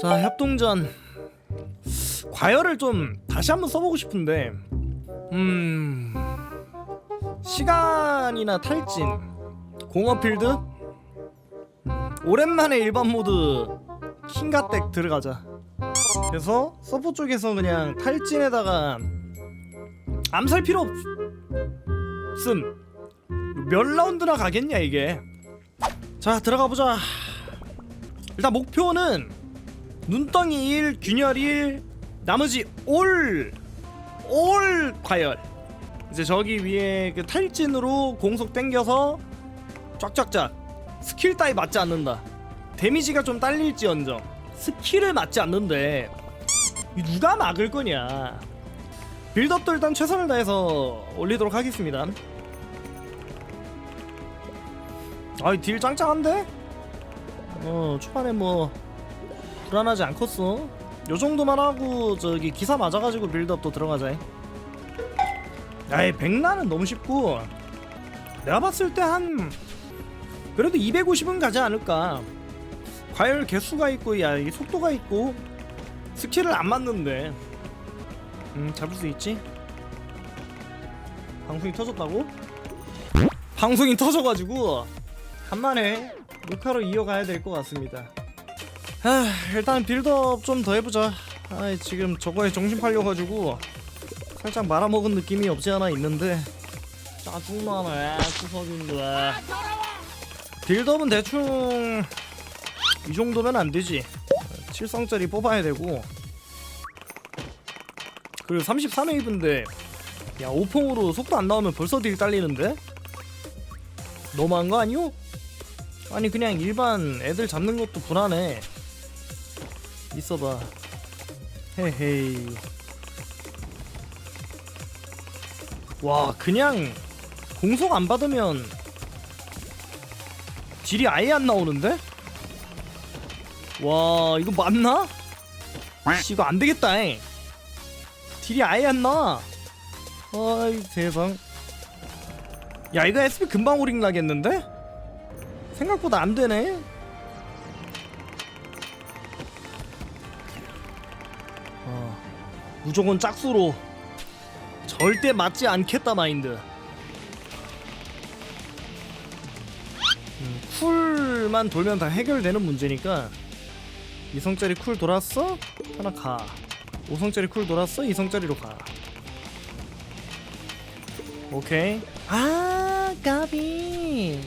자 협동전. 과열을 좀 다시 한번 써보고 싶은데 음 시간이나 탈진 공업필드? 음, 오랜만에 일반 모드 킹가댁 들어가자. 그래서 서포 쪽에서 그냥 탈진에다가 암살 필요 없음 몇 라운드나 가겠냐 이게. 자 들어가 보자. 일단 목표는 눈덩이 1, 균열 1, 나머지 올, 올 과열. 이제 저기 위에 그 탈진으로 공속 땡겨서 쫙쫙쫙 스킬 따위 맞지 않는다. 데미지가 좀 딸릴지언정 스킬을 맞지 않는데 이 누가 막을 거냐? 빌드업도 일단 최선을 다해서 올리도록 하겠습니다. 아이 딜 짱짱한데? 어 초반에 뭐 불안하지 않겠어? 요 정도만 하고 저기 기사 맞아가지고 빌드업도 들어가자. 야이 백란은 너무 쉽고. 내가 봤을 때 한 그래도 250은 가지 않을까. 과열 개수가 있고 야 이게 속도가 있고 스킬을 안 맞는데. 음 잡을 수 있지? 방송이 터졌다고? 방송이 터져가지고 간만에 녹화로 이어가야 될 것 같습니다 아, 일단 빌드업 좀 더 해보자. 아, 지금 저거에 정신 팔려가지고 살짝 말아먹은 느낌이 없지 않아 있는데 짜증나네 구석인데. 빌드업은 대충 이 정도면 안 되지. 7성짜리 뽑아야 되고 그리고 33웨이브인데 야 오퐁으로 속도 안 나오면 벌써 딜 딸리는데? 너무한 거 아니오? 아니 그냥 일반 애들 잡는 것도 불안해 있어봐 헤헤이 와 그냥 공속 안 받으면 딜이 아예 안 나오는데? 와 이거 맞나? 씨, 이거 안 되겠다 잉. 딜이 아예 안 나. 아이 세상. 야 이거 SP 금방 오링 나겠는데? 생각보다 안 되네. 무조건 짝수로 절대 맞지 않겠다 마인드. 음, 쿨만 돌면 다 해결되는 문제니까 2성짜리 쿨 돌았어? 하나 가 5성짜리 쿨 돌았어? 2성짜리로 가 오케이 아 까비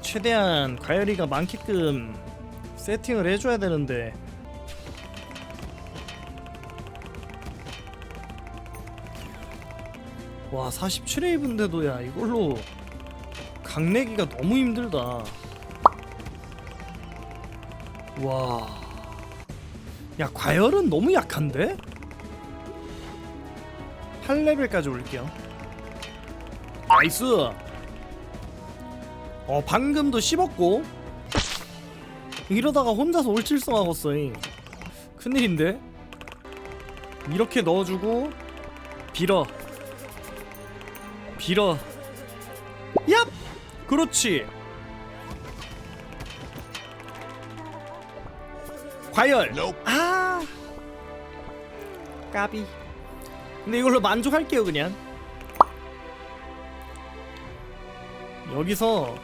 최대한 과열이가 많게끔 세팅을 해줘야 되는데 와 47웨이브인데도 야 이걸로 강내기가 너무 힘들다 와. 야, 과열은 너무 약한데? 8레벨까지 올릴게요. 나이스. 어, 방금도 씹었고. 이러다가 혼자서 올칠성하겠어. 잉. 큰일인데? 이렇게 넣어주고 빌어 빌어. 얍! 그렇지. 과열. 아! 까비. 근데 이걸로 만족할게요 그냥. 여기서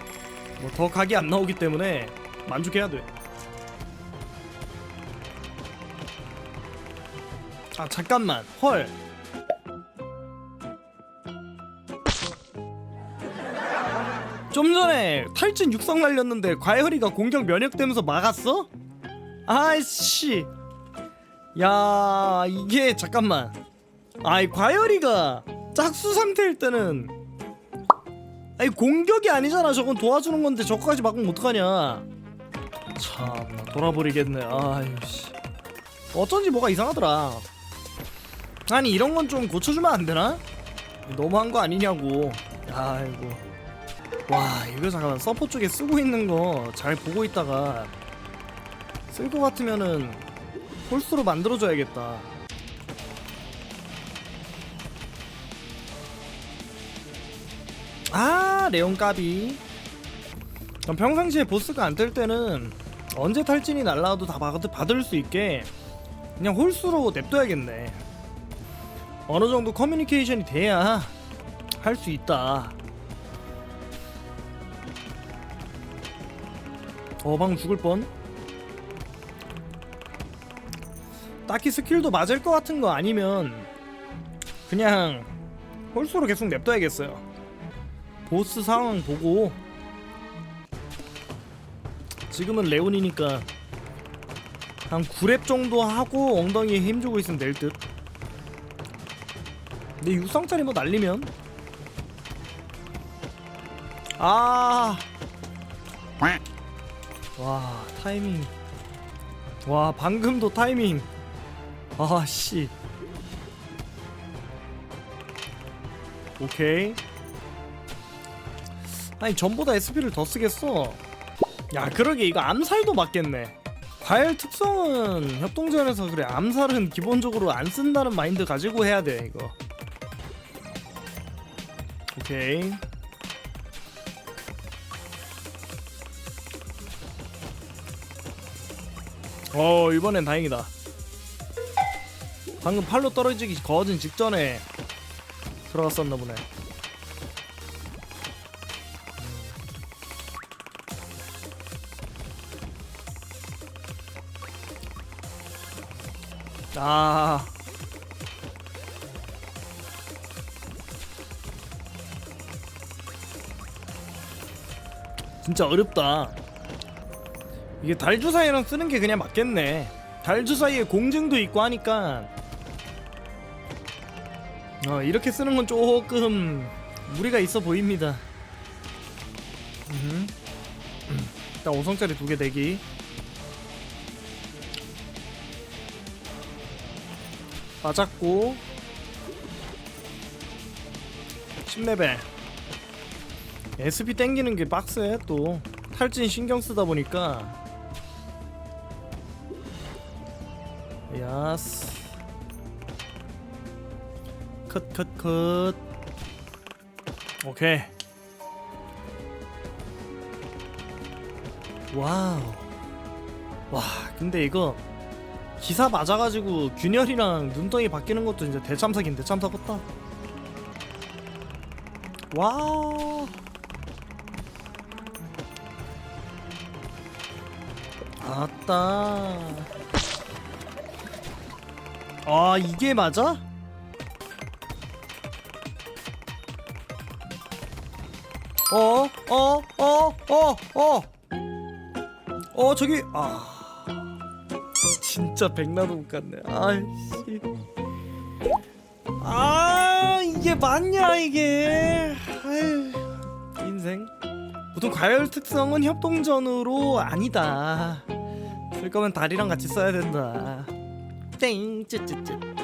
뭐 더 각이 안 나오기 때문에 만족해야 돼. 아 잠깐만. 헐 좀 전에 탈진 육성 날렸는데 과열이가 공격 면역되면서 막았어? 아이씨. 야 이게 잠깐만. 아이 과열이가 짝수 상태일 때는 아니 공격이 아니잖아. 저건 도와주는 건데 저거까지 막으면 어떡하냐. 참나 돌아버리겠네. 아이씨. 어쩐지 뭐가 이상하더라. 아니 이런 건 좀 고쳐주면 안 되나? 너무한 거 아니냐고. 아이고 와 이거 잠깐만 서포 쪽에 쓰고 있는 거 잘 보고 있다가 쓸 것 같으면은 홀수로 만들어줘야겠다. 아 레온 까비. 그럼 평상시에 보스가 안 뜰 때는 언제 탈진이 날라와도 다 받을, 받을 수 있게 그냥 홀수로 냅둬야겠네. 어느 정도 커뮤니케이션이 돼야 할 수 있다 어방 죽을 뻔. 딱히 스킬도 맞을 것 같은 거 아니면 그냥 홀수로 계속 냅둬야겠어요. 보스 상황 보고. 지금은 레온이니까 한 9렙 정도 하고 엉덩이에 힘주고 있으면 될 듯. 근데 육성짜리 뭐 날리면? 아. 와, 타이밍. 와, 방금도 타이밍. 아, 씨. 오케이. 아니, 전보다 SP를 더 쓰겠어. 야 그러게 이거 암살도 맞겠네 과일 특성은 협동전에서 그래 암살은 기본적으로 안 쓴다는 마인드 가지고 해야 돼 이거 오케이 어 이번엔 다행이다 방금 팔로 떨어지기 거진 직전에 들어갔었나 보네 아. 진짜 어렵다. 이게 달 주사위랑 쓰는 게 그냥 맞겠네. 달 주사위에 공증도 있고 하니까 어, 이렇게 쓰는 건 조금 무리가 있어 보입니다. 음. 일단 5성짜리 두 개 대기. 맞았고 10레벨 SP 땡기는 게 빡세 또 탈진 신경 쓰다 보니까 야스 컷컷컷 오케이 와우 와 근데 이거 기사 맞아가지고 균열이랑 눈덩이 바뀌는 것도 이제 대참사긴 대참사겠다. 와. 아따. 아 이게 맞아? 어? 어? 어? 어? 어? 어 저기 아 진짜 백나무 같네. 아이씨. 아 이게 맞냐 이게. 아유 인생. 보통 과열 특성은 협동전으로 아니다. 쓸 거면 다리랑 같이 써야 된다. テインチュチュチュ